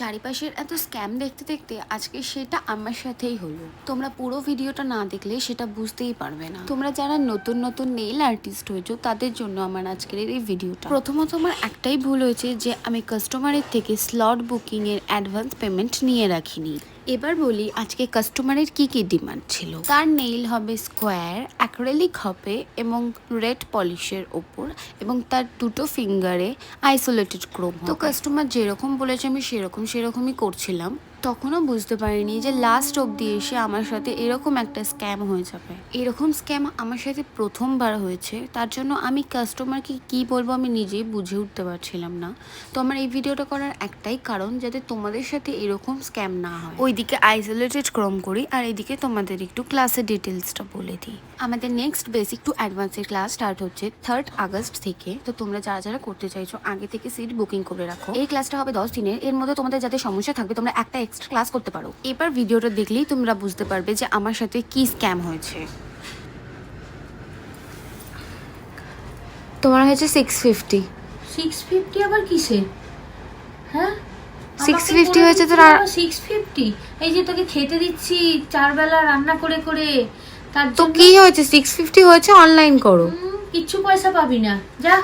চারিপাশের এত স্ক্যাম দেখতে দেখতে আজকে সেটা আমার সাথেই হলো। তোমরা পুরো ভিডিওটা না দেখলে সেটা বুঝতেই পারবে না। তোমরা যারা নতুন নতুন নেইল আর্টিস্ট হয়েছো, তাদের জন্য আমার আজকের এই ভিডিওটা। প্রথমত আমার একটাই ভুল হয়েছে যে আমি কাস্টমারের থেকে স্লট বুকিংয়ের অ্যাডভান্স পেমেন্ট নিয়ে রাখিনি। এবার বলি আজকে কাস্টমারের কি কি ডিমান্ড ছিল। তার নেইল হবে স্কোয়ার অ্যাক্রেলিক হবে এবং রেড পলিশের ওপর এবং তার দুটো ফিঙ্গারে আইসোলেটেড ক্রোম তো কাস্টমার যেরকম বলেছে আমি সেরকম সেরকমই করছিলাম। তখনও বুঝতে পারিনি যে লাস্ট অবধি এসে আমার সাথে এরকম একটা স্ক্যাম হয়ে যাবে। এরকম স্ক্যাম আমার সাথে প্রথমবার হয়েছে, তার জন্য আমি কাস্টমারকে কি বলব আমি নিজেই বুঝে উঠতে পারছিলাম না। তো আমার এই ভিডিওটা করার একটাই কারণ যাতে তোমাদের সাথে এরকম স্ক্যাম না হয়। ওইদিকে আইসোলেটেড ক্রম করি, আর এইদিকে তোমাদের একটু ক্লাসের ডিটেলসটা বলে দিই। আমাদের নেক্সট বেসিক টু অ্যাডভান্সের ক্লাস স্টার্ট হচ্ছে থার্ড আগস্ট থেকে। তো তোমরা যারা যারা করতে চাইছো, আগে থেকে সিট বুকিং করে রাখো। এই ক্লাসটা হবে দশ দিনের, এর মধ্যে তোমাদের যাতে সমস্যা থাকবে, তোমরা একটা এক্সট্রা ক্লাস করতে পারো। এবার ভিডিওটা দেখলেই তোমরা বুঝতে পারবে যে আমার সাথে কি স্ক্যাম হয়েছে। তোমার হয়েছে সিক্স ফিফটি সিক্স ফিফটি আবার কিসে হ্যাঁ? 650 হয়েছে তোর সিক্স ফিফটি এই যে তোকে খেতে দিচ্ছি চার বেলা রান্না করে করে। তার তো কি হয়েছে? সিক্স ফিফটি হয়েছে অনলাইন করো। কিচ্ছু পয়সা পাবি না। যা।